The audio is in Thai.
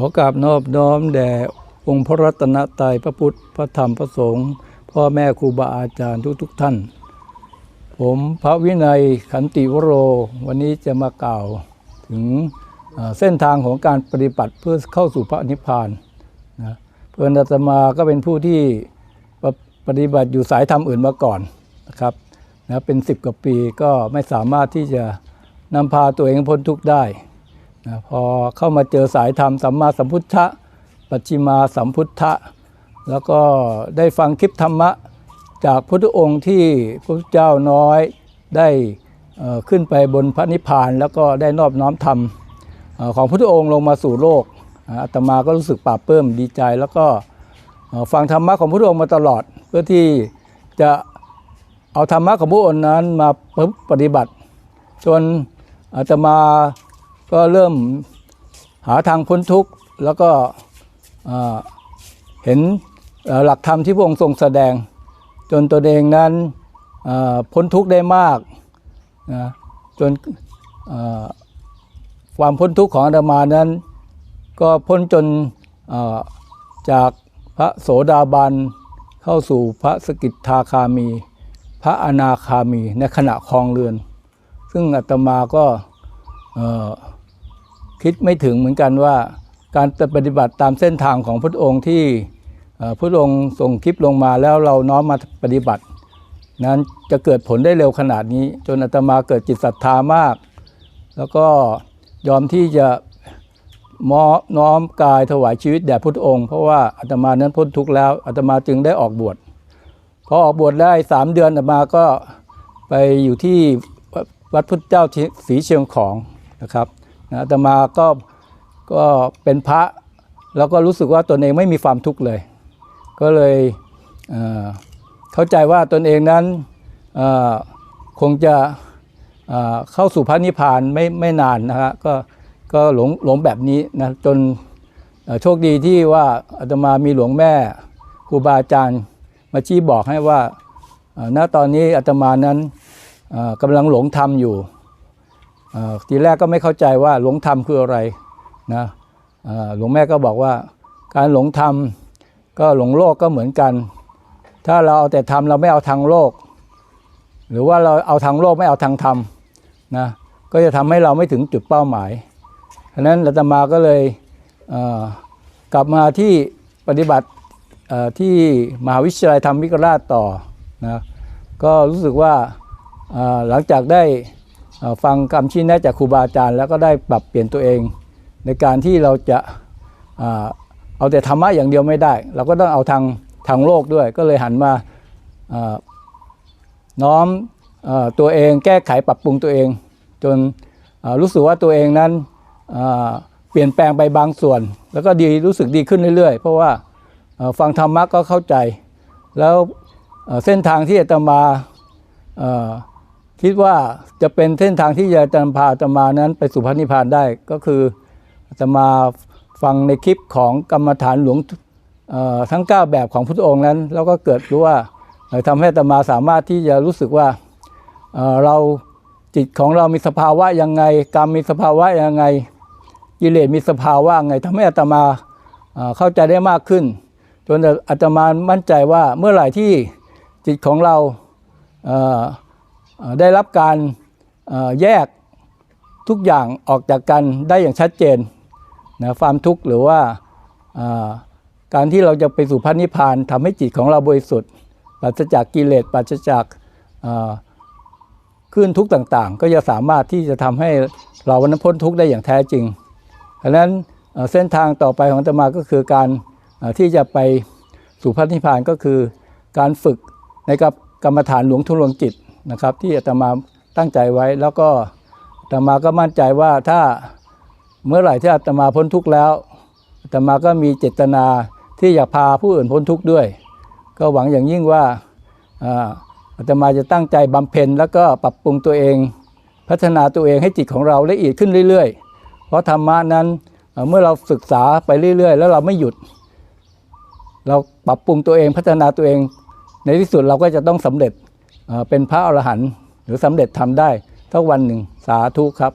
ขอกราบนอบน้อมแด่องค์พระรัตนตรัยพระพุทธพระธรรมพระสงฆ์พ่อแม่ครูบาอาจารย์ทุกๆทท่าน ผมพระวินัยขันติวโร วันนี้จะมากล่าวถึงเส้นทางของการปฏิบัติเพื่อเข้าสู่พระนิพพานนะเพื่อนอาตมาก็เป็นผู้ที่ปะปฏิบัติอยู่สายธรรมอื่นมาก่อนนะครับนะเป็นสิบกว่าปีก็ไม่สามารถที่จะนำพาตัวเองพ้นทุกข์ได้ นะพอเข้ามาเจอสายธรรมสัมมาสัมพุทธะปัจฉิมาสัมพุทธะแล้วก็ได้ฟังคลิปธรรมะจากพุทธองค์ที่พระเจ้าน้อยได้ขึ้นไปบนพระนิพพาน แล้วก็ได้นอบน้อมธรรมของพุทธองค์ลงมาสู่โลกอาตมาก็รู้สึกปลาบปลื้มดีใจ แล้วก็ฟังธรรมะของพุทธองค์มาตลอด เพื่อที่จะเอาธรรมะของพระองค์นั้นมาปฏิบัติ จนอาตมา ก็เริ่มหาทางพ้นทุกข์แล้วก็เห็นหลักธรรมที่พระองค์ทรงแสดง จนตัวเองนั้นพ้นทุกข์ได้มากนะจนความพ้นทุกข์ของอาตมานั้น ก็พ้นจนจากพระโสดาบันเข้าสู่พระสกิทาคามี พระอนาคามีในขณะครองเรือน ซึ่งอาตมาก็ คิดไม่ถึงเหมือนกันว่าการปฏิบัติตามเส้นทางของพระองค์ที่พระองค์ส่งคลิปลงมาแล้วเราน้อมมาปฏิบัติ นั้นจะเกิดผลได้เร็วขนาดนี้ จนอาตมาเกิดจิตศรัทธามาก แล้วก็ยอมที่จะมอน้อมกายถวายชีวิตแด่พุทธองค์ เพราะว่าอาตมานั้นพ้นทุกข์แล้วอาตมาจึงได้ออกบวชพอออกบวชได้สามเดือนอาตมาก็ไปอยู่ที่วัดพุทธเจ้าศรีเชียงของนะครับ นะอาตมาก็ก็เป็นพระแล้วก็รู้สึกว่าตนเองไม่มีความทุกข์เลย ก็เลยเเข้าใจว่าตนเองนั้นคงจะเเข้าสู่พระนิพพานไม่ไม่นานนะฮะก็ก็หลงหลงแบบนี้นะจนโชคดีที่ว่าอาตมามีหลวงแม่ครูบาอาจารย์มาชี้บอกให้ว่าณตอนนี้อาตมานั้นกำลังหลงธรรมอยู่ ทีแรกก็ไม่เข้าใจว่าหลงธรรมคืออะไรนะหลวงแม่ก็บอกว่า การหลงธรรมก็หลงโลกก็เหมือนกัน ถ้าเราเอาแต่ธรรมเราไม่เอาทางโลก หรือว่าเราเอาทางโลกไม่เอาทางธรรมนะก็จะทำให้เราไม่ถึงจุดเป้าหมายฉะนั้นอาตมาก็เลยเกลับมาที่ปฏิบัติที่มหาวิทยาลัยธรรมวิกราชต่อนะก็รู้สึกว่าหลังจากได้ ฟังคำชี้แนะจากครูบาอาจารย์ แล้วก็ได้ปรับเปลี่ยนตัวเอง ในการที่เราจะเอาแต่ธรรมะอย่างเดียวไม่ได้ เราก็ต้องเอาทางทางโลกด้วย ก็เลยหันมาน้อมอตัวเองแก้ไขปรับปรุงตัวเอง จนรู้สึกว่าตัวเองนั้นเปลี่ยนแปลงไปบางส่วน แล้วก็ดีรู้สึกดีขึ้นเรื่อยๆ เพราะว่าฟังธรรมะก็เข้าใจ แล้วเส้นทางที่อาตมา คิดว่าจะเป็นเส้นทางที่จะนำพาอามานั้นไปสู่พระนิพพานได้ก็คืออาตมาฟังในคลิปของกรรมฐานหลวงทั้ง 9 แบบของพุทธองค์นั้น แล้วก็เกิดรู้ว่าเอ่อทำให้อาตมาสามารถที่จะรู้สึกว่าเเราจิตของเรามีสภาวะยังไง กรรมมีสภาวะยังไงกิเลสมีสภาวะยังไงทำให้อาตมาเข้าใจได้มากขึ้น จนอาตมามั่นใจว่าเมื่อไหร่ที่จิตของเราเได้รับการแยกทุกอย่างออกจากกันได้อย่างชัดเจนนะความทุกข์หรือว่าการที่เราจะไปสู่พระนิพพานทำให้จิตของเราบริสุทธิ์ปราศจากกิเลสปราศจากเอ่อคลื่นทุกข์ต่างๆ ก็จะสามารถที่จะทำให้เราวันนั้นพ้นทุกข์ได้อย่างแท้จริงดังนั้นเส้นทางต่อไปของอาตมาก็คือการที่จะไปสู่พระนิพพานก็คือการฝึกในกับกรรมฐานหลวงทุลวงจิต นะครับ ที่อาตมาตั้งใจไว้ แล้วก็อาตมาก็มั่นใจว่าถ้าเมื่อไหร่ที่อาตมาพ้นทุกข์แล้วอาตมาก็มีเจตนาที่อยากพาผู้อื่นพ้นทุกข์ด้วย ก็หวังอย่างยิ่งว่าอาตมาจะตั้งใจบำเพ็ญแล้วก็ปรับปรุงตัวเอง พัฒนาตัวเองให้จิตของเราละเอียดขึ้นเรื่อย ๆ เพราะธรรมะนั้นเอ่อเมื่อเราศึกษาไปเรื่อย ๆ แล้วเราไม่หยุด เราปรับปรุงตัวเองพัฒนาตัวเอง ในที่สุดเราก็จะต้องสำเร็จ เป็นพระอรหันต์หรือสำเร็จทำได้ทักวันหนึ่งสาธุครับ